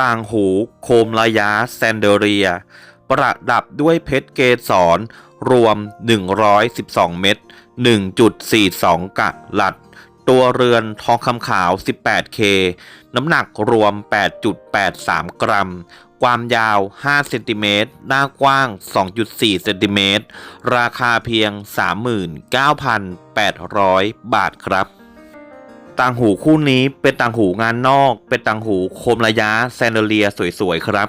ต่างหูโคมระยะแซนเดเรีย ประดับด้วยเพชรเกสรรวม 112 เม็ด1.42 กะลัด ตัวเรือนทองคำขาว 18K น้ำหนักรวม 8.83 กรัม ความยาว 5 เซนติเมตร หน้ากว้าง 2.4 เซนติเมตร ราคาเพียง 39,800 บาทครับ ต่างหูคู่นี้เป็นต่างหูงานนอก เป็นต่างหูโคมระยะแซนเดเลียสวยๆครับ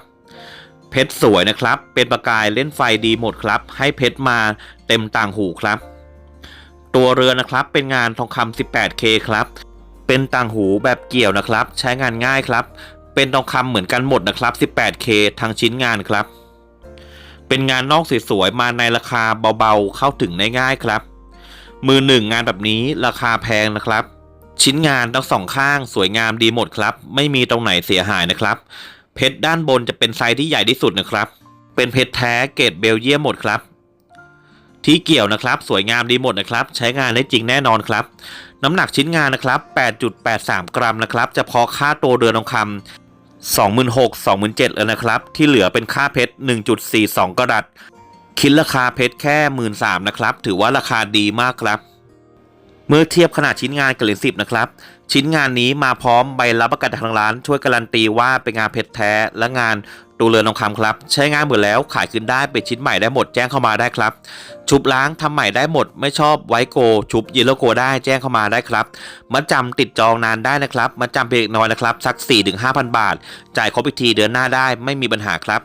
เพชรสวยนะครับ เป็นประกายเล่นไฟดีหมดครับ ให้เพชรมาเต็มต่างหูครับ ตัวเรือนะครับเป็นงานทองคำ 18K ครับ เป็นต่างหูแบบเกี่ยวนะครับ ใช้งานง่ายครับ เป็นทองคำเหมือนกันหมดนะครับ 18K ทั้งชิ้นงานครับ เป็นงานนอกสวยๆมาในราคาเบาๆเข้าถึงได้ง่ายครับ มือหนึ่งงานแบบนี้ราคาแพงนะครับ ชิ้นงานทั้งสองข้างสวยงามดีหมดครับ ไม่มีตรงไหนเสียหายนะครับ เพชรด้านบนจะเป็นไซส์ที่ใหญ่ที่สุดนะครับ เป็นเพชรแท้เกรดเบลเยียมหมดครับ ที่เกี่ยวนะครับ สวยงามดีหมดนะครับ ใช้งานได้จริงแน่นอนครับ น้ำหนักชิ้นงานนะครับ 8.83 กรัมนะครับเฉพาะค่าตัวเรือนทองคำ26,000 27,000แล้วนะครับ ที่เหลือเป็นค่าเพชร 1.42 กรัตคิดราคาเพชรแค่ 13,000นะครับ ถือว่าราคาดีมากครับ เมื่อเทียบขนาดชิ้นงานกับเหรียญสิบนะครับ ชิ้นงานนี้มาพร้อมใบรับประกันจากทางร้าน ช่วยการันตีว่าเป็นงานเพชรแท้และงานตูเรือนทองคำครับ ใช้งานหมดแล้วขายคืนได้เป็นชิ้นใหม่ได้หมดแจ้งเข้ามาได้ครับ ชุบล้างทำใหม่ได้หมด ไม่ชอบไวโก ชุบยลโลโกได้แจ้งเข้ามาได้ครับมาจำติดจองนานได้นะครับมาจำเพียงน้อยนะครับ สัก 4-5,000 บาท จ่ายครบอีกทีเดือนหน้าได้ไม่มีปัญหาครับ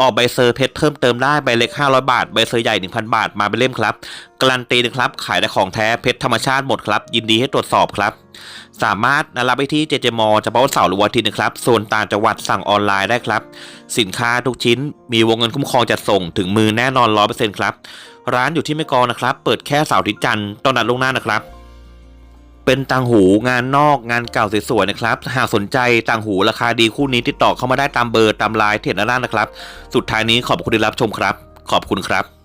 ออกใบเซอร์เพชรเพิ่มเติมได้ใบเล็ก 500 บาท ใบเซอร์ใหญ่ 1,000 บาทมาเป็นเล่มครับการันตีนะครับขายได้ของแท้เพชรธรรมชาติหมดครับยินดีให้ตรวจสอบครับ สามารถนรับไปที่เจเจมอเฉพาะวันเสาร์หรือวันอาทิตย์นะครับส่วนต่างจังหวัดสั่งออนไลน์ได้ครับ สินค้าทุกชิ้น มีวงเงินคุ้มครองจัดส่งถึงมือแน่นอน100%ครับ ร้านอยู่ที่แม่กองนะครับ เปิดแค่เสาร์อาทิตย์จันทร์ตองนัดล่วงหน้านะครับเป็นต่างหูงานนอกงานเก่าสวยๆนะครับ หากสนใจต่างหูราคาดีคู่นี้ติดต่อเข้ามาได้ตามเบอร์ตามไลน์เที่เห็นด้านล่างนะครับ สุดท้ายนี้ขอบคุณที่รับชมครับ ขอบคุณครับ